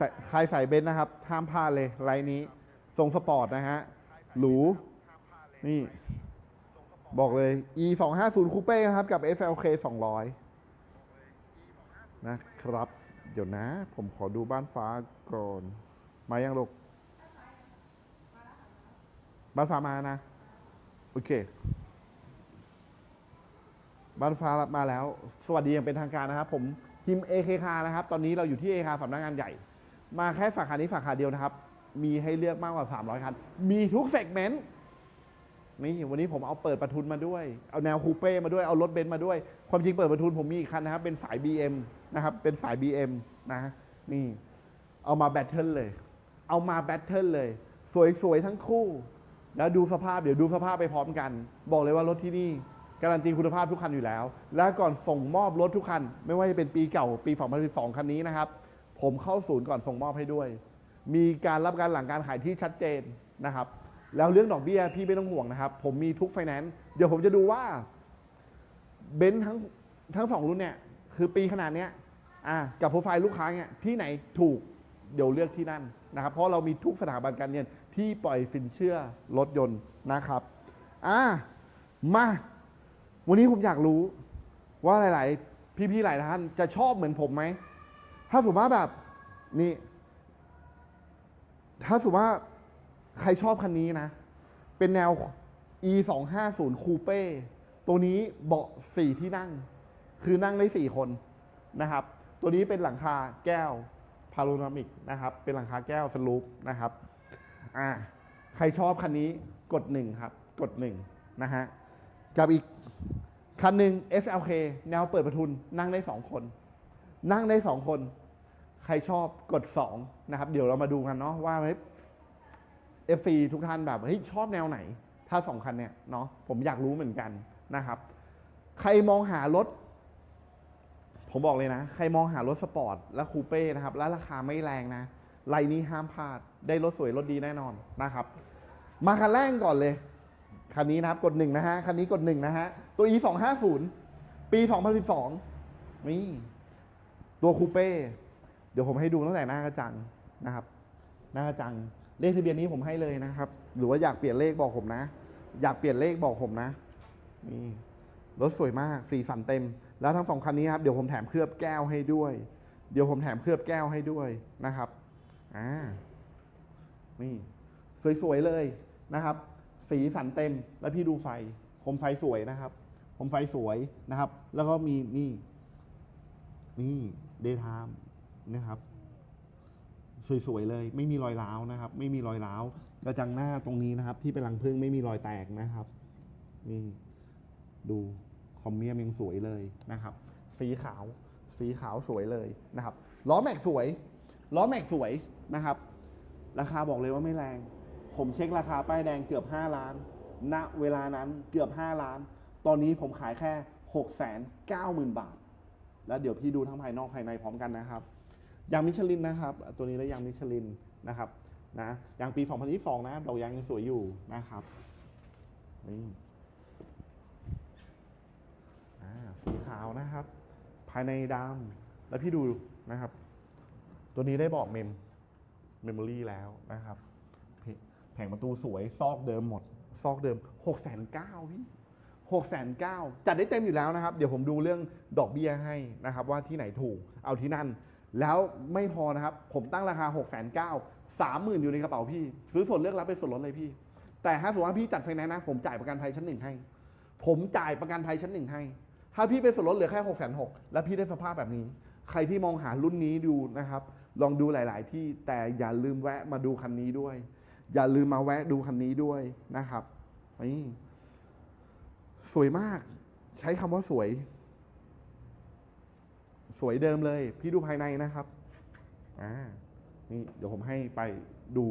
ใส่ใครใส่เบนซ์นะครับห้ามพลาดเลยไลน์นี้ทรงสปอร์ตนะฮะหรูนี่ บอกเลย e 2 5 0 coupe นะครับ กับ SLK 200 นะครับ เดี๋ยวนะ ผมขอดูบ้านฟ้าก่อน มายังลูกบ้านฟ้ามานะ โอเค บ้านฟ้ามาแล้ว สวัสดีอย่างเป็นทางการนะครับ ผมทีม AKK นะครับ ตอนนี้เราอยู่ที่ AKK สำนักงานใหญ่ มาแค่สาขานี้สาขาเดียวนะครับ มีให้เลือกมากกว่า 300 คัน มีทุกเซกเมนต์ นี่วันนี้ผมเอาเปิดประทุนมาด้วย เอาแนวคูเป้มาด้วย เอารถเบนซ์มาด้วย ความจริงเปิดประทุนผมมีอีกคันนะครับ เป็นสาย BM นะครับ เป็นสาย BM นะ นี่ เอามาแบทเทิลเลย เอามาแบทเทิลเลย สวยๆทั้งคู่ แล้วดูสภาพ เดี๋ยวดูสภาพไปพร้อมกัน บอกเลยว่ารถที่นี่การันตีคุณภาพทุกคันอยู่แล้ว และก่อนส่งมอบรถทุกคัน ไม่ว่าจะเป็นปีเก่าปี 2012 คันนี้นะครับ ผมเข้าศูนย์ก่อนส่งมอบให้ด้วย มีการรับการหลังการขายที่ชัดเจนนะครับ แล้วเรื่องดอกเบี้ยพี่ไม่ต้องห่วงนะครับ ผมมีทุกไฟแนนซ์เดี๋ยวผมจะดูว่าเบนซ์ทั้งทั้งสองรุ่นเนี่ยคือปีขนาดเนี้ยอะกับโปรไฟล์ลูกค้าเนี่ยที่ไหนถูกเดี๋ยวเลือกที่นั่นนะครับ เพราะเรามีทุกสถาบันการเงินที่ปล่อยสินเชื่อรถยนต์นะครับอะมาวันนี้ผมอยากรู้ว่าหลาย ๆ พี่ ๆ หลายท่านจะชอบเหมือนผมไหม ถ้าสมมติว่าแบบนี่ ถ้าสมมติว่าใครชอบคันนี้นะ เป็นแนว e 2 5 0 coupe ตัวนี้เบาะสี่ที่นั่ง คือนั่งได้สี่คนนะครับ ตัวนี้เป็นหลังคาแก้วพาโ o นามิกนะครับ เป็นหลังคาแก้วสลูปนะครับอ่าใครชอบคันนี้กดหนึ่งครับ กดหนึ่งนะฮะกับอีกคันหนึ่ง SLK แนวเปิดประทุนนั่งได้สองคน นั่งได้สองคน ใครชอบกดสองนะครับ เดี๋ยวเรามาดูกันเนาะว่าเอฟซีทุกท่านแบบเฮ้ยชอบแนวไหน ถ้าสองคันเนี่ยเนาะผมอยากรู้เหมือนกันนะครับ ใครมองหารถ ผมบอกเลยนะ ใครมองหารถสปอร์ตและคูเป้นะครับ และราคาไม่แรงนะไลน์นี้ห้ามพลาด ได้รถสวยรถดีแน่นอนนะครับ มาคันแรกก่อนเลย คันนี้นะครับกดหนึ่งนะฮะ คันนี้กดหนึ่งนะฮะ ตัว e 2 5 0ปี 2012นี่ตัวคูเป้ เดี๋ยวผมให้ดูตั้งแต่หน้ากระจังนะครับ หน้ากระจังเลขทะเบียนนี้ผมให้เลยนะครับ หรือว่าอยากเปลี่ยนเลขบอกผมนะ อยากเปลี่ยนเลขบอกผมนะนี่รถสวยมากสีสันเต็ม แล้วทั้งสองคันนี้ครับเดี๋ยวผมแถมเคลือบแก้วให้ด้วย เดี๋ยวผมแถมเคลือบแก้วให้ด้วยนะครับอ่านี่สวยๆเลยนะครับ สีสันเต็มแล้วพี่ดูไฟคมไฟสวยนะครับคมไฟสวยนะครับ แล้วก็มีนี่นี่เดย์ไทม์ นะครับ สวยๆเลย ไม่มีรอยร้าวนะครับ ไม่มีรอยร้าวกระจังหน้าตรงนี้นะครับ ที่เป็นรังพึ่งไม่มีรอยแตกนะครับนี่ดูคอมเมียมยังสวยเลยนะครับ สีขาว สีขาวสวยเลยนะครับล้อแม็กสวยล้อแม็กสวยนะครับ ราคาบอกเลยว่าไม่แรง ผมเช็คราคาป้ายแดงเกือบ 5 ล้าน ณเวลานั้นเกือบ 5 ล้าน ตอนนี้ผมขายแค่ 6 9 0 0 0 0 บาท แล้วเดี๋ยวพี่ดูทั้งภายนอกภายในพร้อมกันนะครับ ยางมิชลินนะครับ ตัวนี้แล้วยางมิชลินนะครับนะยางปี 2022 นะดอกยางยังสวยอยู่นะครับนี่สีขาวนะครับ ภายในดำแล้วพี่ดูนะครับ ตัวนี้ได้บอกเมมเมมโมรี่แล้วนะครับ แผงประตูสวยซอกเดิมหมด ซอกเดิม6กแสนเก้าพี่หกแสนเก้าจัดได้เต็มอยู่แล้วนะครับ เดี๋ยวผมดูเรื่องดอกเบี้ยให้นะครับ ว่าที่ไหนถูกเอาที่นั่น แล้วไม่พอนะครับ ผมตั้งราคา6กแสนเก้าสามหมื่นอยู่ในกระเป๋าพี่ ซื้อส่วนเลือกรับเป็นส่วนลดเลยพี่ แต่ถ้าสมมติว่าพี่จัดไฟแนนซ์นะ ผมจ่ายประกันภัยชั้นหนึ่งให้ ผมจ่ายประกันภัยชั้นหนึ่งให้ ถ้าพี่เป็นส่วนลดเหลือแค่หกแสนหกแล้วพี่ได้สภาพแบบนี้ ใครที่มองหารุ่นนี้ดูนะครับ ลองดูหลาย ๆ ที่แต่อย่าลืมแวะมาดูคันนี้ด้วย อย่าลืมมาแวะดูคันนี้ด้วยนะครับนี่สวยมาก ใช้คำว่าสวย สวยเดิมเลย พี่ดูภายในนะครับอ่านี่เดี๋ยวผมให้ไปดู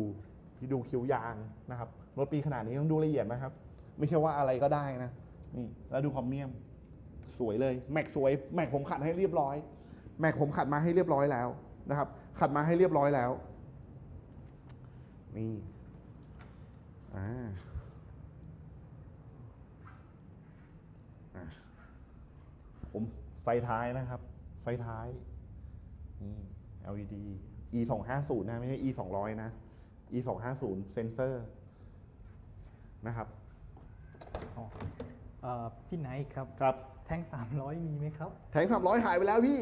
พี่ดูคิ้วยางนะครับรถปีขนาดนี้ต้องดูละเอียดนะครับ ไม่ใช่ว่าอะไรก็ได้นะนี่แล้วดูคอมเมียม สวยเลยแม็กสวยแม็กผมขัดให้เรียบร้อย แม็กผมขัดมาให้เรียบร้อยแล้วนะครับ ขัดมาให้เรียบร้อยแล้วนี่อ่าผมไฟท้ายนะครับ ไฟท้ายนี่ LED e 2 5 0นะไม่ใช่ e 2 0 0นะ e 2 5 0เซนเซอร์นะครับอ๋อเอ่อพี่ไนท์ครับ ครับ แท่ง300 มีไหมครับ แทงสามร้อยขายไปแล้วพี่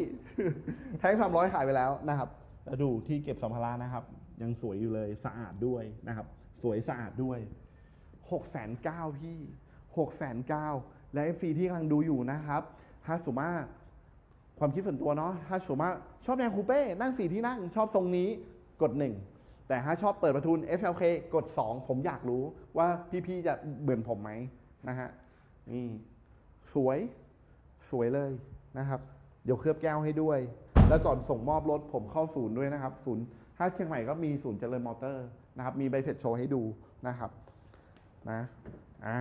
แทงสามร้อยขายไปแล้วนะครับแล้วดูที่เก็บสัมภาระนะครับ ยังสวยอยู่เลยสะอาดด้วยนะครับ สวยสะอาดด้วยหกแสนเก้าพี่หกแสนเก้าและฟรีที่กำลังดูอยู่นะครับถ้าสมมติว่า ความคิดส่วนตัวเนาะถ้าสมว่าชอบแนวคูเป้นั่งสี่ที่นั่งชอบทรงนี้กดหนึ่งแต่ถ้าชอบเปิดประทุน FLK กด 2 ผมอยากรู้ว่าพี่ๆจะเบื่อผมไหมนะฮะนี่สวยสวยเลยนะครับ เดี๋ยวเคลือบแก้วให้ด้วย แล้วก่อนส่งมอบรถผมเข้าศูนย์ด้วยนะครับศูนย์ถ้าเชียงใหม่ก็มีศูนย์เจริญมอเตอร์นะครับ มีใบเสร็จโชว์ให้ดูนะครับนะอะ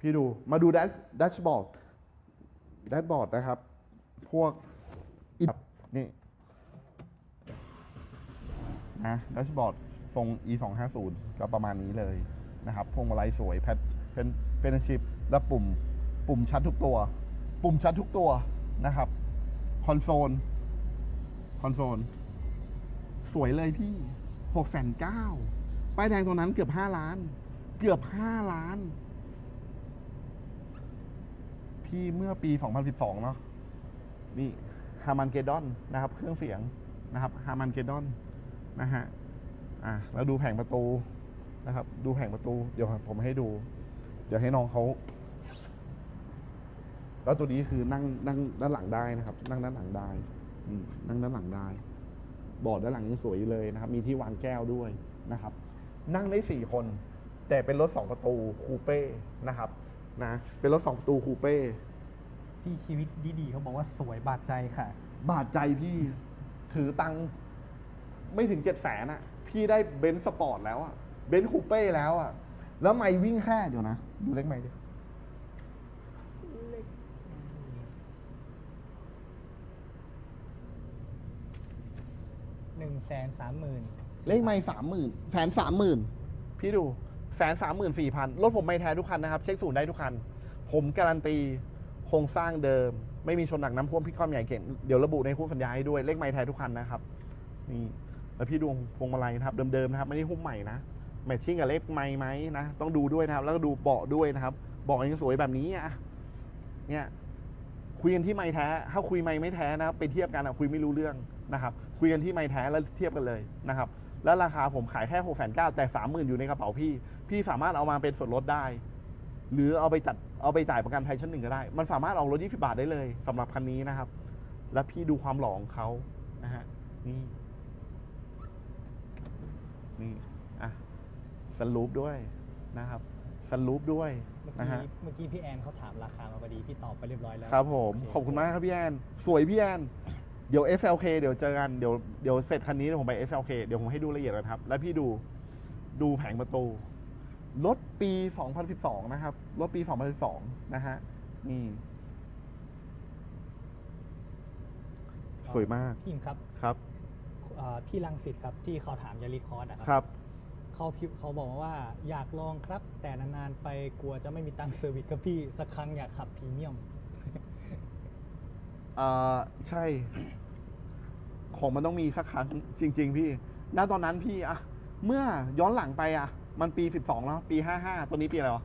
พี่ดูมาดูดัชดัชบอร์ดดัชบอร์ดนะครับ พวก นี่นะดัชบอร์ดทรง e 2 5 0ก็ประมาณนี้เลยนะครับพวงมาลัยสวยแพทเป็นเป็นชิปและปุ่ม ปุ่มชัดทุกตัว ปุ่มชัดทุกตัวนะครับ คอนโซล คอนโซล สวยเลยพี่หกแสนเก้าป้ายแดงตรงนั้นเกือบห้าล้าน เกือบห้าล้าน พี่เมื่อปี2012เนาะนี่ ฮามันเกดอนนะครับ เครื่องเสียงนะครับฮามันเกดอนนะฮะอะแล้วดูแผงประตูนะครับ ดูแผงประตู เดี๋ยวผมให้ดู เดี๋ยวให้น้องเขาแล้วตัวนี้คือนั่งนั่งด้านหลังได้นะครับ นั่งด้านหลังได้นั่งด้านหลังได้บอร์ดด้านหลังยังสวยเลยนะครับ มีที่วางแก้วด้วยนะครับ นั่งได้สี่คน แต่เป็นรถสองประตูคูเป้นะครับนะเป็นรถสองประตูคูเป้ ที่ชีวิตดีๆเขาบอกว่าสวยบาดใจค่ะ บาดใจพี่ถือตังค์ไม่ถึงเจ็ดแสนอะพี่ได้เบนซ์สปอร์ตแล้วอะเบนซ์คูเป้แล้วอะแล้วไม่วิ่งแค่เดี๋ยวนะ ดูเล็กไม่ดิ1 3 0 0 0 0เลขไม่สามหมื่นแสนสามหมื่นพี่ดูแสนสามหมื่นสี่พันรถผมไม่แท้ทุกคันนะครับ เช็คศูนย์ได้ทุกคัน ผมการันตีโครงสร้างเดิม ไม่มีชนหนักน้ำพ่วงพี่ความใหญ่เก่งเดี๋ยวระบุในคู่สัญญาให้ด้วยเลขไม่แท้ทุกคันนะครับนี่แล้วพี่ดูพวงมาลัยนะครับเดิมๆนะครับไม่ได้หุ้มใหม่นะแมทชิ่งกับเลขไม่ไหมนะต้องดูด้วยนะครับ แล้วก็ดูเบาะด้วยนะครับเบาะยังสวยแบบนี้อะเนี่ยคุยกันที่ไม่แท้ ถ้าคุยไม่ไม่แท้นะครับไปเทียบกันอะคุยไม่รู้เรื่องนะครับคุยกันที่ไม่แท้แล้วเทียบกันเลยนะครับแล้วราคาผมขายแค่หกแสนเก้าแต่สามหมื่นอยู่ในกระเป๋าพี่ พี่สามารถเอามาเป็นส่วนลดได้ หรือเอาไปจัดเอาไปจ่ายประกันภัยชั้นหนึ่งก็ได้ มันสามารถออกรถยี่สิบาทได้เลยสำหรับคันนี้นะครับ แล้วพี่ดูความหล่อของเขานะฮะนี่นี่อะสลูปด้วยนะครับสลูปด้วยเมื่อนะกี้ฮะเมื่อกี้พี่แอนเขาถามราคามาพอดีพี่ตอบไปเรียบร้อยแล้วครับผมโเขอบคุณมากครับพี่แอนสวยพี่แอนเดี๋ยว FLK เดี๋ยวเจอกันเดี๋ยวเดี๋ยวเสร็จคันนี้เดี๋ยวผมไป FLK เดี๋ยวผมให้ดูละเอียดกันครับ แล้วพี่ดูดูแผงประตู รถปี 2012 นะครับ รถปี 2012 นะฮะ นี่ สวยมาก พี่อิมครับครับเอ่อพี่ลังสิตครับที่เขาถามยาริคอร์ดอะคครับเขาพิเขาบอกมาว่าอยากลองครับ แต่นานๆไปกลัวจะไม่มีตังค์เซอร์วิสกับพี่สักครั้งอยากขับพรีเมียมเอ่อใช่ ของมันต้องมีสักครั้งจริง ๆ พี่ ณ ตอนนั้นพี่อะเมื่อย้อนหลังไปอะ มันปี 12 แล้ว ปี 55 ตัวนี้ปีอะไรวะ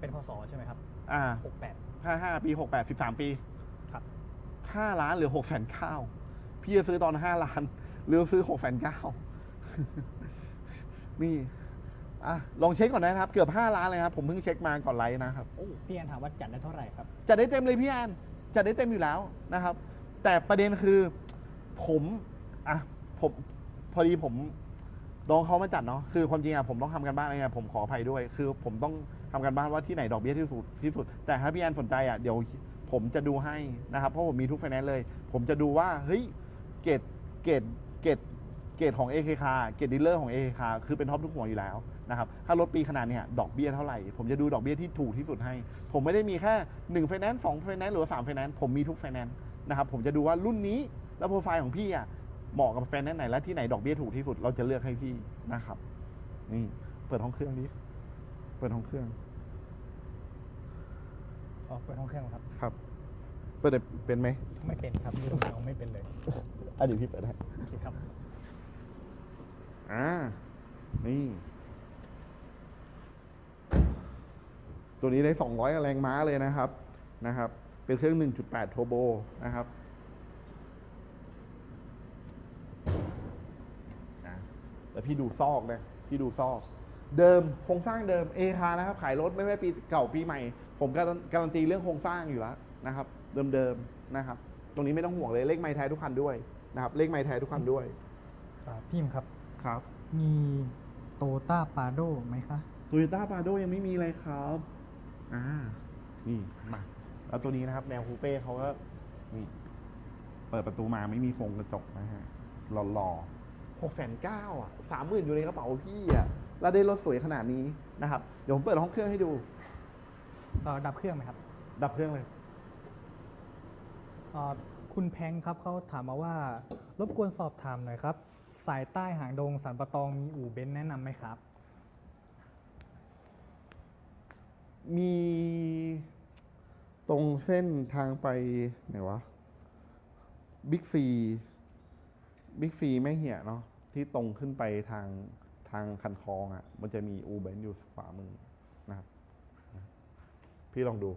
เป็นพศใช่ไหมครับอ่า 68 55 ปี 68 13 ปี ครับ 5 ล้านเหลือ6แสนเก้าพี่จะซื้อตอน 5 ล้านหรือซื้อ6แสนเก้านี่อะลองเช็คก่อนนะครับ เกือบ 5 ล้านเลยครับ ผมเพิ่งเช็คมาก่อนไลฟ์นะครับ โอ้พี่แอนถามว่าจัดได้เท่าไหร่ครับจัดได้เต็มเลยพี่แอนจัดได้เต็มอยู่แล้วนะครับ แต่ประเด็นคือผมอะผมพอดีผม น้องเขามาจัดเนาะคือความจริงอะผมต้องทำกันบ้านอะไรเงี้ยผมขออภัยด้วย คือผมต้องทำกันบ้านว่าที่ไหนดอกเบี้ยที่สุดที่สุด แต่ถ้าพี่แอนสนใจอะเดี๋ยวผมจะดูให้นะครับ เพราะผมมีทุกไฟแนนซ์เลย ผมจะดูว่าเฮ้ยเกรดเกรดเกรดเกรดของ AK คาเกรดดีลเลอร์ของ AK คาคือเป็นท็อปทุกหัวอยู่แล้วนะครับถ้ารถปีขนาดเนี้ยดอกเบี้ยเท่าไหร่ ผมจะดูดอกเบี้ยที่ถูกที่สุดให้ ผมไม่ได้มีแค่1ไฟแนนซ์2ไฟแนนซ์หรือว่า3ไฟแนนซ์ผมมีทุกไฟแนนซ์นะครับผมจะดูว่ารุ่นนี้แล้วโปรไฟล์ของพี่อะ เหมาะกับไฟแนนซ์ไหนและที่ไหนดอกเบี้ยถูกที่สุดเราจะเลือกให้พี่นะครับ นี่ เปิดห้องเครื่องดิเปิดห้องเครื่องอ๋อเปิดห้องเครื่องครับ ครับ เปิดได้เป็นไหมไม่เป็นครับดูน้องไม่เป็นเลยอะเดี๋ยวพี่เปิดให้โอเคครับอ่านี่ ตัวนี้ได้ 200 แรงม้าเลยนะครับนะครับ เป็นเครื่อง 1.8 โทโบนะครับอะ แล้วพี่ดูซอกนะพี่ดูซอก เดิมโครงสร้างเดิมเอคานะครับขายรถไม่ว่าปีเก่าปีใหม่ ผมการันการันตีเรื่องโครงสร้างอยู่แล้วนะครับ เดิมๆนะครับ ตรงนี้ไม่ต้องห่วงเลยเลขไม้แท้ทุกคันด้วยนะครับ เลขไม้แท้ทุกคันด้วยอ่าพี่อิมครับครับ มีโตต้าปาโดไหมคะโตโยต้าปาโดยังไม่มีเลยครับอ่านี่มาแล้วตัวนี้นะครับ แนวคูเป้เขาก็นี่เปิดประตูมาไม่มีโครงกระจกนะฮะหล่อๆ หกแสนเก้าอะสามหมื่นอยู่ในกระเป๋าพี่อะแล้วได้รถสวยขนาดนี้นะครับ เดี๋ยวผมเปิดห้องเครื่องให้ดู เอ่อดับเครื่องไหมครับดับเครื่องเลย เอ่อคุณแพงครับเขาถามมาว่า รบกวนสอบถามหน่อยครับ สายใต้หางดงสันปะตองมีอู่เบนซ์แนะนำไหมครับ มีตรงเส้นทางไปไหนวะบิ๊กซี บิ๊กซีไม่เหี้ยเนาะที่ตรงขึ้นไปทางทางคันคลองอะ่ะ มันจะมีอูเบนอยู่ขวามือนะครับพี่ลองดู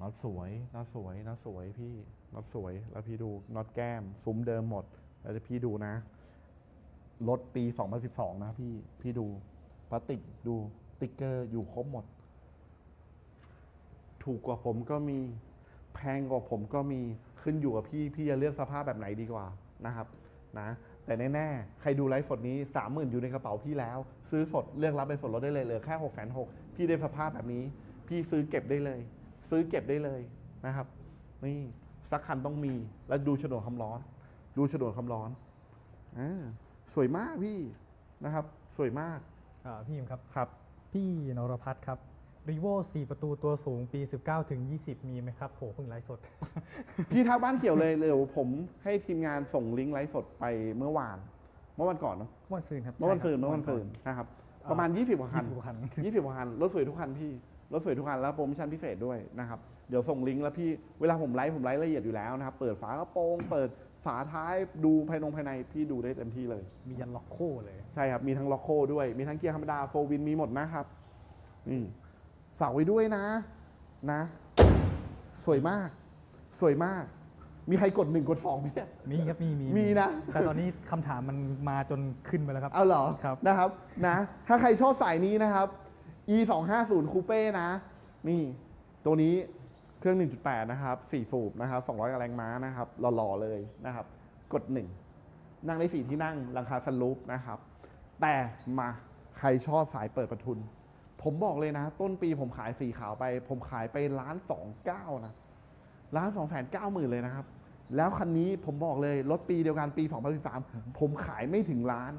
น็อตสวยน็อตสวยน็อตสวยพี่น็อตสวย แล้วพี่ดูน็อตแก้ม ซุ้มเดิมหมด แล้วเดี๋ยวพี่ดูนะ รถปี 2012 นะพี่ พี่ดูพลาสติกดูติ๊กเกอร์อยู่ครบหมด ถูกกว่าผมก็มี แพงกว่าผมก็มีขึ้นอยู่กับพี่พี่จะเลือกสภาพแบบไหนดีกว่านะครับนะแต่แน่ๆ ใครดูไลฟ์สดนี้ 30,000 อยู่ในกระเป๋าพี่แล้ว ซื้อสดเลือกรับเป็นส่วนลดได้เลยเหลือแค่6 6 0 0 0พี่ได้สภาพแบบนี้ พี่ซื้อเก็บได้เลย ซื้อเก็บได้เลยนะครับ นี่สักคันต้องมีแล้วดูโฉนดคำร้อน ดูโฉนดคำร้อนอ่าสวยมากพี่นะครับ สวยมากอ่าพี่อิมครับครับ พี่นรพัฒน์ครับ รีโว4ประตูตัวสูงปี 19ถึง20 มีไหมครับโหเพิ่งไลฟ์สด พี่ทักบ้านเกี่ยวเลยเดี๋ยวผมให้ทีมงานส่งลิงก์ไลฟ์สดไปเมื่อวาน เมื่อวันก่อนเนาะเมื่อวันซืนครับเมื่อวันซืนใช่เมื่อครับวันซืนนะครับอ่าประมาณ20กว่าคัน20กว่าคัน20กว่าคันรถสวยทุกคันพี่รถสวยทุกคันแล้วโปรโมชั่นพิเศษด้วยนะครับเดี๋ยวส่งลิงก์แล้วพี่เวลาผมไลฟ์ผมไลฟ์ละเอียดอยู่แล้วนะครับเปิดฝากระโปรงเปิดฝาท้ายดูภายนงภายในพี่ดูได้เต็มที่เลย มียันล็อกโคเลย ใช่ครับ มีทั้งล็อกโคด้วย มีทั้งเกียร์ธรรมดาโฟวินมีหมดนะครับนี่ ฝากไว้ด้วยนะนะ สวยมาก สวยมาก มีใครกดหนึ่งกดสองไหมเนี่ย มีครับมีมีมีนะ แต่ตอนนี้คำถามมันมาจนขึ้นไปแล้วครับ เอาเหรอครับนะครับนะถ้าใครชอบสายนี้นะครับ e 2 5 0 Coupe นะ นี่ ตัวนี้เครื่อง 1.8 นะครับ4สูบนะครับ200กว่าแรงม้านะครับหล่อๆเลยนะครับ กด 1 นั่งได้4ที่นั่งราคาสลูปนะครับ แต่มาใครชอบสายเปิดประทุน ผมบอกเลยนะ ต้นปีผมขายสีขาวไป ผมขายไปล้านสองเก้านะล้านสองแสนเก้าหมื่นเลยนะครับ แล้วคันนี้ผมบอกเลยรถปีเดียวกันปี2013ผมขายไม่ถึงล้าน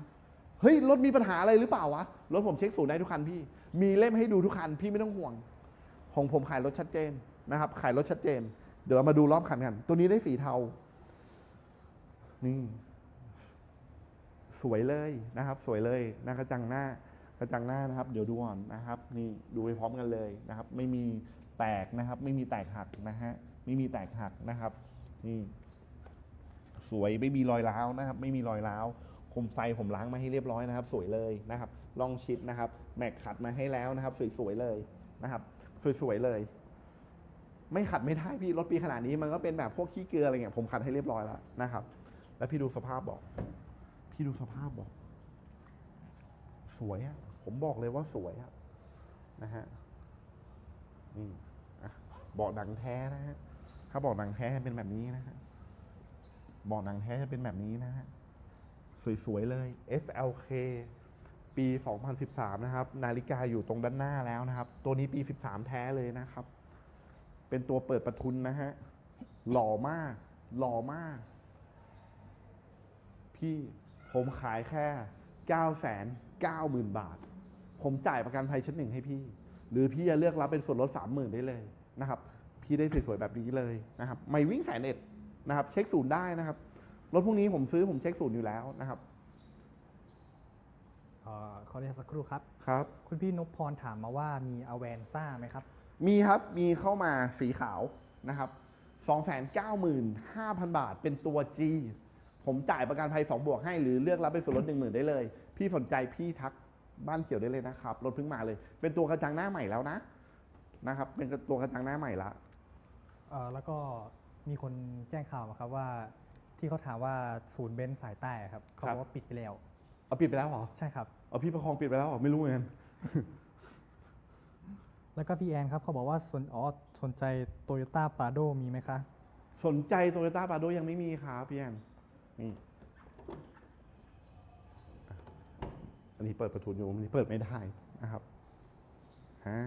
เฮ้ยรถมีปัญหาอะไรหรือเปล่าวะรถผมเช็คศูนย์ได้ทุกคันพี่ มีเล่มให้ดูทุกคันพี่ไม่ต้องห่วง ของผมขายรถชัดเจนนะครับ ขายรถชัดเจน เดี๋ยวเรามาดูรอบคันกัน ตัวนี้ได้สีเทานี่สวยเลยนะครับ สวยเลยนะกระจังหน้า กระจังหน้านะครับ เดี๋ยวดูก่อนนะครับ นี่ดูไปพร้อมกันเลยนะครับ ไม่มีแตกนะครับ ไม่มีแตกหักนะฮะไม่มีแตกหักนะครับ นี่ สวยไม่มีรอยร้าวนะครับ ไม่มีรอยร้าวคมไฟผมล้างมาให้เรียบร้อยนะครับ สวยเลยนะครับลองชิดนะครับ แม็กขัดมาให้แล้วนะครับ สวยๆเลยนะครับ สวยๆเลย ไม่ขัดไม่ได้พี่รถปีขนาดนี้มันก็เป็นแบบพวกขี้เกลืออะไรเงี้ยผมขัดให้เรียบร้อยแล้วนะครับ แล้วพี่ดูสภาพบอก พี่ดูสภาพบอก สวยอะ ผมบอกเลยว่าสวยนะฮะนี่เบาะหนังแท้นะฮะถ้าเบาะหนังแท้เป็นแบบนี้นะฮะเบาะหนังแท้จะเป็นแบบนี้นะฮะสวยๆเลย SLK ปี 2013 นะครับ นาฬิกาอยู่ตรงด้านหน้าแล้วนะครับ ตัวนี้ปี 13 แท้เลยนะครับ เป็นตัวเปิดประทุนนะฮะ หล่อมาก หล่อมาก พี่ผมขายแค่ 9 9 0 0 0 0 บาท ผมจ่ายประกันภัยชั้นหนึ่งให้พี่ หรือพี่จะเลือกรับเป็นส่วนลด30,000ได้เลยนะครับ พี่ได้สวยๆแบบนี้เลยนะครับ ไม่วิ่งแสนเอ็ดนะครับ เช็คศูนย์ได้นะครับ รถพวกนี้ผมซื้อผมเช็คศูนย์อยู่แล้วนะครับเอ่อขอเรียนสักครู่ครับ ครับ คุณพี่นพพรถามมาว่ามีอเวนซ่าไหมครับ มีครับ มีเข้ามาสีขาวนะครับส295,000 บาทเป็นตัว G ผมจ่ายประกันภัย 2 บวกให้หรือเลือกรับเป็นส่วนลด 10,000 ได้เลย พี่สนใจพี่ทัก บ้านเขียวได้เลยนะครับรถเพิ่งมาเลย เป็นตัวกระจังหน้าใหม่แล้วนะนะครับ เป็นตัวกระจังหน้าใหม่ละเอ่อแล้วก็มีคนแจ้งข่าวมาครับว่าที่เขาถามว่าศูนย์เบนซ์สายใต้อะครับเขาบอกว่าปิดไปแล้ว เอาปิดไปแล้วเหรอใช่ครับ เอาพี่ประคองปิดไปแล้วเหรอไม่รู้เหมือนกันแล้วก็พี่แอนครับเขาบอกว่าสนอ๋อสนใจโตโยต้าปาโดมีไหมคะ สนใจโตโยต้าปาโดยังไม่มีครับพี่แอนนี่ อันนี้เปิดประทุนอยู่อันนี้เปิดไม่ได้นะครับอ่า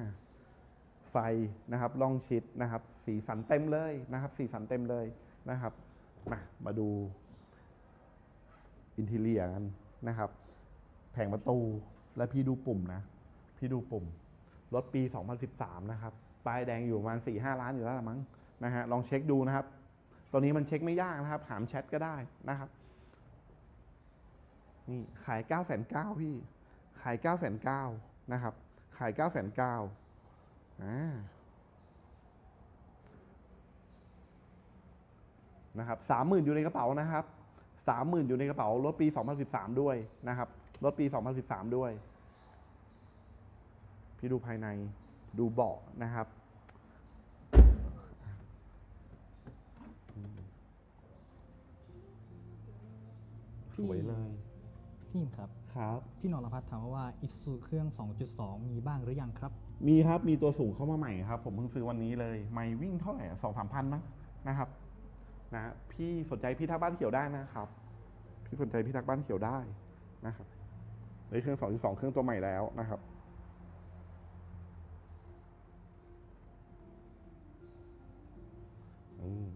ไฟนะครับล่องชิดนะครับ สีสันเต็มเลยนะครับ สีสันเต็มเลยนะครับ มามาดูอินทีเลียกันนะครับ แผงประตูและพี่ดูปุ่มนะ พี่ดูปุ่มรถปี 2013 นะครับป้ายแดงอยู่ประมาณ4-5 ล้านอยู่แล้วมั้งนะฮะลองเช็คดูนะครับตอนนี้มันเช็คไม่ยากนะครับหามแชทก็ได้นะครับ นี่ขาย9 9 0 0 0พี่ ขาย9 9 0 0 0นะครับ ขาย9 9 0 0 0อ่านะครับสามหมื่นอยู่ในกระเป๋านะครับสามหมื่นอยู่ในกระเป๋ารถปี 2013 ด้วยนะครับรถปี 2013 ด้วย พี่ดูภายในดูเบาะนะครับสวยเลย พี่อิมครับครับ พี่นรพัฒน์ถามว่าอิสุเครื่อง 2.2 มีบ้างหรือยังครับ มีครับมีตัวสูงเข้ามาใหม่ครับ ผมเพิ่งซื้อวันนี้เลยไม่วิ่งเท่าไหร่สองสามพันมั้งนะครับนะพี่สนใจพี่ทักบ้านเขียวได้นะครับ พี่สนใจพี่ทักบ้านเขียวได้นะครับเลยเครื่องสองจุดสองเครื่องตัวใหม่แล้วนะครับอืม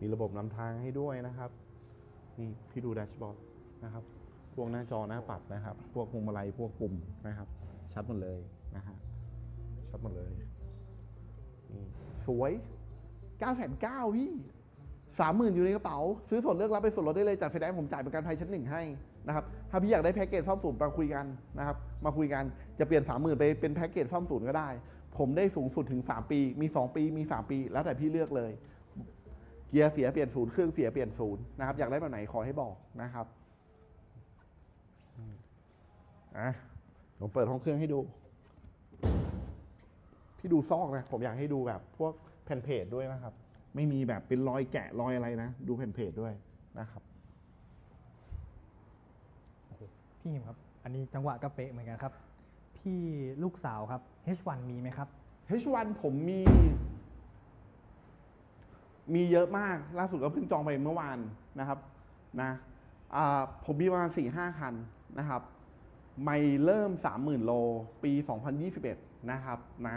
มีระบบนำทางให้ด้วยนะครับ นี่พี่ดูแดชบอร์ดนะครับ พวกหน้าจอหน้าปัดนะครับ พวกพวงมาลัยพวกปุ่มนะครับ ชัดหมดเลยนะฮะชัดหมดเลยนี่สวย9ก้าแสนเก้าพี่สามหมื่นอยู่ในกระเป๋า ซื้อส่วนเลือกรับไปส่วนลดได้เลยจากไฟแนนซ์ผมจ่ายประกันภัยชั้นหนึ่งให้นะครับถ้าพี่อยากได้แพ็กเกจซ่อมศูนย์มาคุยกันนะครับ มาคุยกันจะเปลี่ยนสามหมื่นไปเป็นแพ็กเกจซ่อมศูนย์ก็ได้ ผมได้สูงสุดถึง 3 ปี มี 2 ปีมี 3 ปี แล้วแต่พี่เลือกเลย เกียร์เสียเปลี่ยนศูนย์เครื่องเสียเปลี่ยนศูนย์นะครับอยากได้แบบไหนขอให้บอกนะครับ อะผมเปิดห้องเครื่องให้ดู พี่ดูซอกนะ ผมอยากให้ดูแบบพวกแผ่นเพจด้วยนะครับ ไม่มีแบบเป็นรอยแกะรอยอะไรนะ ดูแผ่นเพจด้วยนะครับพี่อิมครับ อันนี้จังหวะก็เป๊ะเหมือนกันครับ พี่ลูกสาวครับ H1 มีไหมครับ H1 ผมมี มีเยอะมาก ล่าสุดก็เพิ่งจองไปเมื่อวานนะครับ นะอ่าผมมีประมาณ4ี่ห้าคันนะครับ ไม่เริ่ม 30,000 โล ปี 2021 นะครับนะ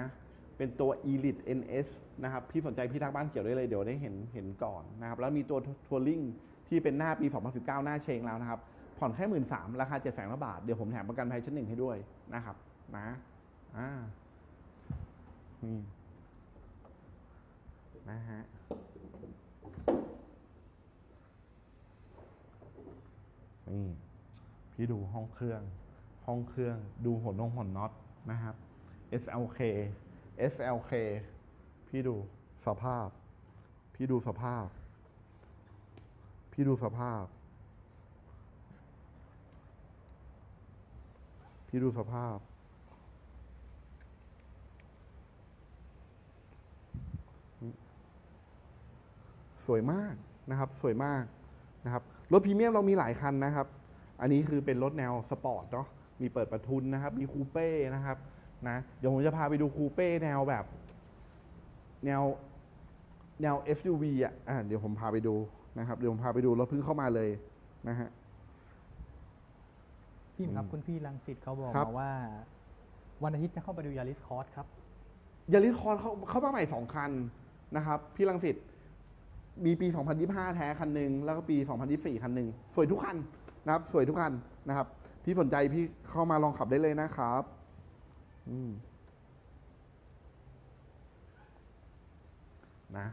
เป็นตัว Elite NS นะครับ พี่สนใจพี่ทักบ้านเกี่ยวได้เลย เดี๋ยวได้เห็นเห็นก่อนนะครับ แล้วมีตัวทัวริงที่เป็นหน้าปี 2019 หน้าเชงแล้วนะครับ ผ่อนแค่ 1 3ื่นราคา7 0 0 0 0บาท เดี๋ยวผมแถมประกันภัยชั้นหนึ่งให้ด้วยนะครับนะอ่านี่นะฮะนี่พี่ดูห้องเครื่อง ห้องเครื่องดูหัวนงหัวน็อตนะครับ SLK SLK พี่ดูสภาพ พี่ดูสภาพ พี่ดูสภาพ พี่ดูสภาพ สวยมากนะครับ สวยมากนะครับ รถพรีเมียมเรามีหลายคันนะครับ อันนี้คือเป็นรถแนวสปอร์ตเนาะ มีเปิดประทุนนะครับ มีคูเป้นะครับนะเดี๋ยวผมจะพาไปดูคูเป้แนวแบบ แนวแนว SUV อะอะเดี๋ยวผมพาไปดูนะครับเดี๋ยวผมพาไปดูรถเพิ่งเข้ามาเลยนะฮะพี่อิมครับอืมคุณพี่ลังสิตเขาบอกครับ มาว่า วันอาทิตย์จะเข้าไปดูยาริสคอร์สครับ ยาริสคอร์เข้าเข้ามาใหม่สองคันนะครับ พี่ลังสิตมีปี 2025 แท้คันหนึ่งแล้วก็ปี 2024 คันหนึ่งสวยทุกคันนะครับ สวยทุกคันนะครับ พี่สนใจพี่เข้ามาลองขับได้เลยนะครับ อืมนะ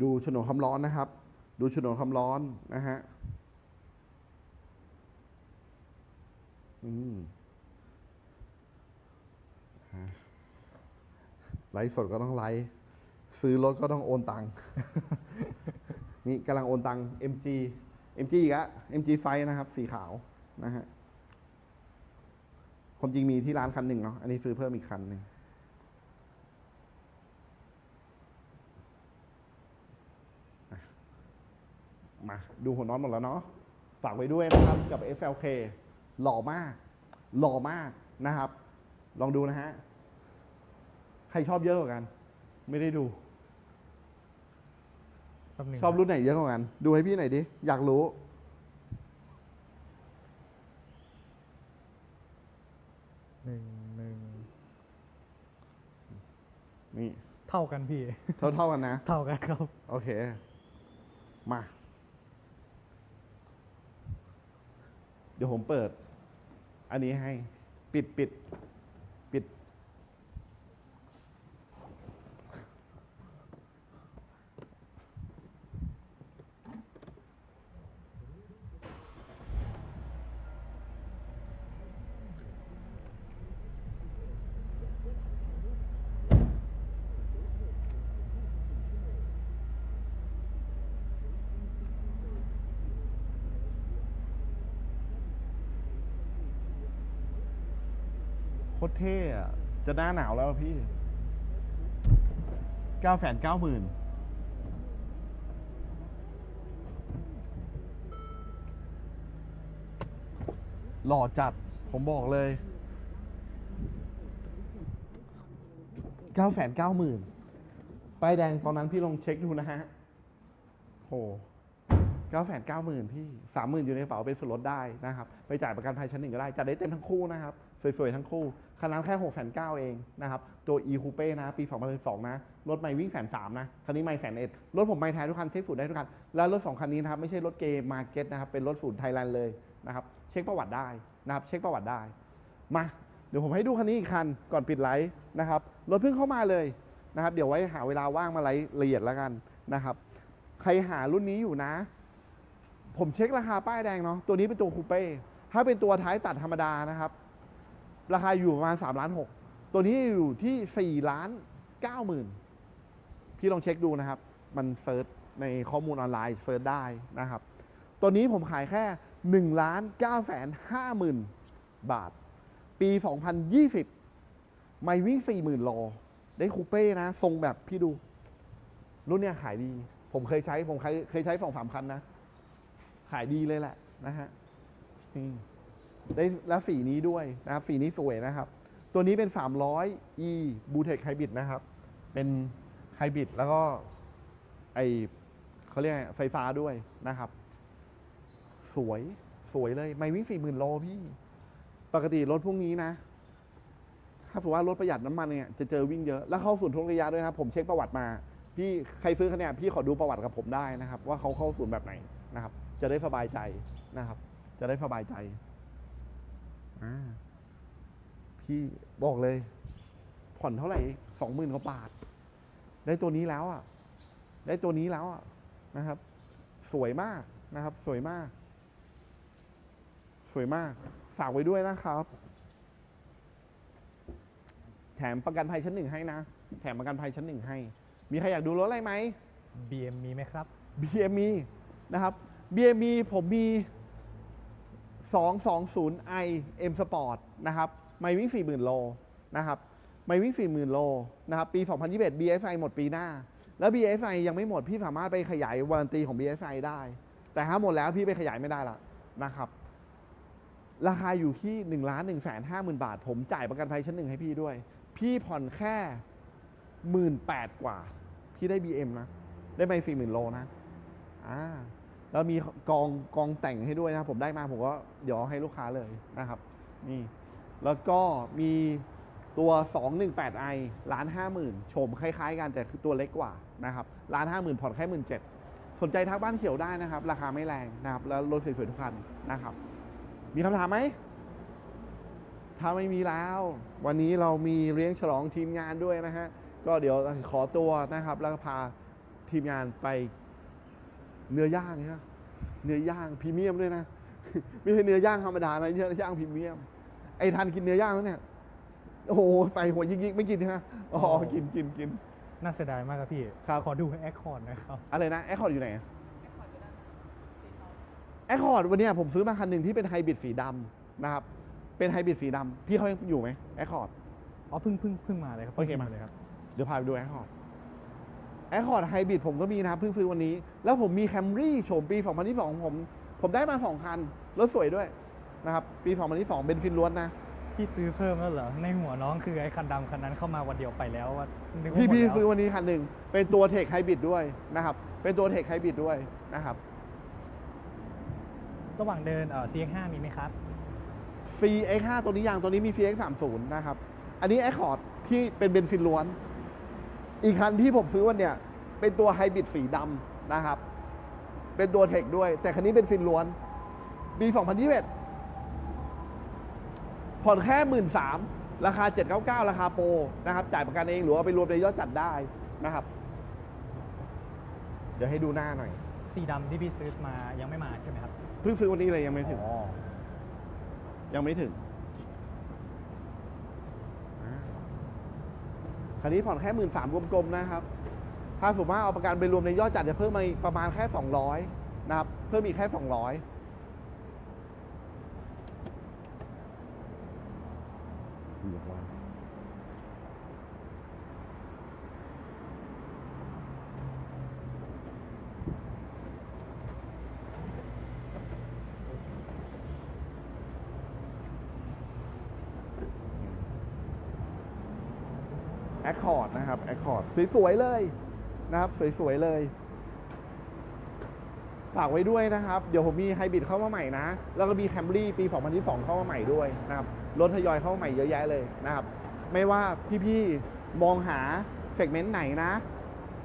ดูโฉนดความร้อนนะครับ ดูโฉนดความร้อนนะฮะอืมฮะไลฟ์สดก็ต้องไลฟ์ซื้อรถก็ต้องโอนตังค์นี่กำลังโอนตังค์ MG MG อีกอะ MG ไฟนะครับ สีขาวนะฮะ ความจริงมีที่ร้านคันหนึ่งเนาะ อันนี้ซื้อเพิ่มอีกคันหนึ่งอะมาดูหัวน็อตหมดแล้วเนาะ ฝากไว้ด้วยนะครับกับ SLK หล่อมาก หล่อมากนะครับ ลองดูนะฮะ ใครชอบเยอะกว่ากัน ไม่ได้ดูแป๊บหนึงชอบรุ่นไหนเยอะกว่ากัน ดูให้พี่หน่อยดิ อยากรู้ หนึ่งหนึ่ง นี่เท่ากันพี่ เท่าเท่าๆกันนะ เท่ากันครับ โอเค มา เดี๋ยวผมเปิด อันนี้ให้ ปิดปิด ปิด โคตรเท่อะจะหน้าหนาวแล้วอะพี่เก้าแสนเก้าหมื่นหล่อจัด ผมบอกเลยเก้าแสนเก้าหมื่นป้ายแดงตอนนั้นพี่ลองเช็คดูนะฮะ โหเก้าแสนเก้าหมื่นพี่สามหมื่นอยู่ในกระเป๋าเป็นส่วนลดได้นะครับ ไปจ่ายประกันภัยชั้นหนึ่งก็ได้จัดได้เต็มทั้งคู่นะครับ สวยๆ ทั้งคู่คันนั้นแค่6กแสนเเองนะครับตัว e coupe นะปี 2012 นะ รถไม่วิ่งแสนสามนะ คันนี้ไม่แสนเอ็ดรถผมไม่แท้ทุกคันเช็คสูตรได้ทุกคัน แล้วรถ 2 คันนี้นะครับ ไม่ใช่รถเกมมาเก็ตนะครับ เป็นรถศูนย์ไทยแลนด์เลยนะครับ เช็คประวัติได้นะครับ เช็คประวัติได้ มา เดี๋ยวผมให้ดูคันนี้อีกคันก่อนปิดไลฟ์นะครับ รถเพิ่งเข้ามาเลยนะครับ เดี๋ยวไว้หาเวลาว่างมาไลฟ์ละเอียดแล้วกันนะครับ ใครหารุ่นนี้อยู่นะ ผมเช็คราคาป้ายแดงเนาะ ตัวนี้เป็นตัวคูเป้ ถ้าเป็นตัวท้ายตัดธรรมดานะครับ ราคาอยู่ประมาณ3ล้าน6ตัวนี้อยู่ที่4ล้าน9หมื่นพี่ลองเช็คดูนะครับ มันเซิร์ชในข้อมูลออนไลน์เซิร์ชได้นะครับ ตัวนี้ผมขายแค่1ล้าน9แสน5หมื่นบาท ปี 2020 ไม่วิ่ง 40,000 โล ได้คูเป้นะ ทรงแบบพี่ดู รุ่นเนี้ยขายดี ผมเคยใช้ ผมเคยเคยใช้สองสามคันนะ ขายดีเลยแหละนะฮะนี่ ได้แล้วสีนี้ด้วยนะครับสีนี้สวยนะครับ ตัวนี้เป็น 300 e b u t e c Hybrid นะครับ เป็นไฮบริดแล้วก็ไอเขาเรียกไงไฟฟ้าด้วยนะครับ สวยสวยเลย ไม่วิ่ง40,000โลพี่ ปกติรถพวกนี้นะ ถ้าสมมติว่ารถประหยัดน้ำมันเนี่ยจะเจอวิ่งเยอะ แล้วเข้าศูนย์ทุกระยะด้วยนะครับผมเช็คประวัติมา พี่ใครซื้อคันเนี้ยพี่ขอดูประวัติกับผมได้นะครับ ว่าเขาเข้าศูนย์แบบไหนนะครับ จะได้สบายใจนะครับ จะได้สบายใจ พี่บอกเลย ผ่อนเท่าไหร่สองหมื่นกว่าบาท ได้ตัวนี้แล้วอะ ได้ตัวนี้แล้วอะนะครับ สวยมากนะครับ สวยมาก สวยมาก ฝากไว้ด้วยนะครับ แถมประกันภัยชั้นหนึ่งให้นะ แถมประกันภัยชั้นหนึ่งให้ มีใครอยากดูรถอะไรไหม BM มีไหมครับ BME นะครับ BME ผมมี 220i M Sport นะครับไม่วิ่ง40,000 โลนะครับไม่วิ่ง40,000 โลนะครับปี 2021 BSI หมดปีหน้า แล้ว BSI ยังไม่หมด พี่สามารถไปขยายวารันตีของ BSI ได้ แต่ถ้าหมดแล้วพี่ไปขยายไม่ได้ละนะครับราคาอยู่ที่1นึ่งล้านหนึ่งแสนห้าหมื่นบาท ผมจ่ายประกันภัยชั้นหนึ่งให้พี่ด้วย พี่ผ่อนแค่หมื่นแปดกว่า พี่ได้ BM นะ ได้ไปสี่หมื่นโลนะอ่า แล้วมีกองกองแต่งให้ด้วยนะครับผมได้มาผมก็เดี๋ยวเอให้ลูกค้าเลยนะครับนี่แล้วก็มีตัว 218i ล้านห้าหมื่นโฉมคล้ายๆกันแต่คือตัวเล็กกว่านะครับล้านห้าหมื่นผ่อนแค่หมื่นเจ็ดสนใจทักบ้านเขียวได้นะครับ ราคาไม่แรงนะครับ แล้วรถสวยๆทุกคันนะครับ มีคำถามไหมถ้าไม่มีแล้ว วันนี้เรามีเลี้ยงฉลองทีมงานด้วยนะฮะก็เดี๋ยวขอตัวนะครับ แล้วก็พาทีมงานไป เนื้อย่างเนี่ยเนื้อย่างพรีเมียมด้วยนะไม่ใช่เนื้อย่างธรรมดานะเนื้อย่างพรีเมียม ไอ้ทันกินเนื้อย่างแล้วเนี่ยโอ้โหใส่หัวยิกๆไม่กินใช่ไหมอ๋อกินกินกินน่าเสียดายมากครับพี่ครับขอดูแอคคอร์ดนะครับอะไรนะแอคคอร์ดอยู่ไหนแอคคอร์ดวันเนี้ยผมซื้อมาคันหนึ่งที่เป็นไฮบริดสีดำนะครับเป็นไฮบริดสีดำพี่เขายังอยู่ไหมแอคคอร์ดอ๋อเพิ่งเพิ่งเพิ่งมาเลยครับโอเคพิ่งมาเลยครับเดี๋ยวพาไปดูแอคคอร์ด แอคคอร์ดไฮบริดผมก็มีนะครับเพิ่งซื้อวันนี้ แล้วผมมีแคมรี่โฉมปี 2022 ผม ผมได้มา 2 คัน รถสวยด้วยนะครับ ปี 2022 เป็นฟินล้วนนะพี่ซื้อเพิ่มแล้วเหรอ ในหัวน้องคือไอ้คันดำคันนั้นเข้ามาวันเดียวไปแล้วว่านึกว่าพี่หมดพี่แล้วซื้อวันนี้คันหนึ่ง เป็นตัวเทคไฮบริดด้วยนะครับ เป็นตัวเทคไฮบริดด้วยนะครับ ระหว่างเดินเอ่อ CX5 มีไหมครับ CX5 ตัวนี้ยังตัวนี้มี CX30 นะครับ อันนี้ Accord ที่เป็นเบนซินล้วน อีกคันที่ผมซื้อวันเนี่ย เป็นตัวไฮบริดสีดำนะครับ เป็นตัวเทคด้วย แต่คันนี้เป็นฟินล้วนปี2021ผ่อนแค่1 3ื่นราคา 799 ราคาโปรนะครับ จ่ายประกันเองหรือว่าไปรวมในยอดจัดได้นะครับ เดี๋ยวให้ดูหน้าหน่อยสีดำที่พี่ซื้อมายังไม่มาใช่ไหมครับ เพิ่งซื้อวันนี้เลยยังไม่ถึงอ๋อยังไม่ถึง คันนี้ผ่อนแค่หมื่นสามกลมๆนะครับ ถ้าสมมติว่าเอาประกันไปรวมในยอดจัดจะเพิ่มมาประมาณแค่ 200 นะครับ เพิ่มอีกแค่ 200 แอคคอร์ดนะครับแอคคอร์ดสวยๆเลยนะครับสวยๆเลยฝากไว้ด้วยนะครับ เดี๋ยวผมมีไฮบริดเข้ามาใหม่นะ แล้วก็มีแคมรี่ปี 2022 เข้ามาใหม่ด้วยนะครับ รถทยอยเข้ามาใหม่เยอะแยะเลยนะครับ ไม่ว่าพี่ๆ มองหาเซกเมนต์ไหนนะ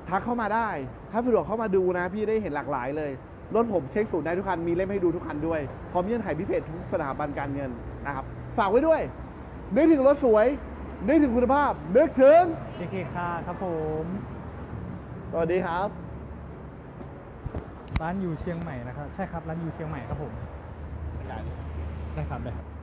ทักเข้ามาได้ ถ้าสะดวกเข้ามาดูนะ พี่ได้เห็นหลากหลายเลย รถผมเช็คสูตรได้ทุกคัน มีเล่มให้ดูทุกคันด้วย พร้อมยื่นถ่พิเศษทุกสถาบันการเงินนะครับ ฝากไว้ด้วยนึกถึงรถสวย นึกถึงคุณภาพ นึกถึง AK คาครับผม สวัสดีครับ ร้านอยู่เชียงใหม่นะครับ ใช่ครับ ร้านอยู่เชียงใหม่ครับผมได้ครับได้ครับ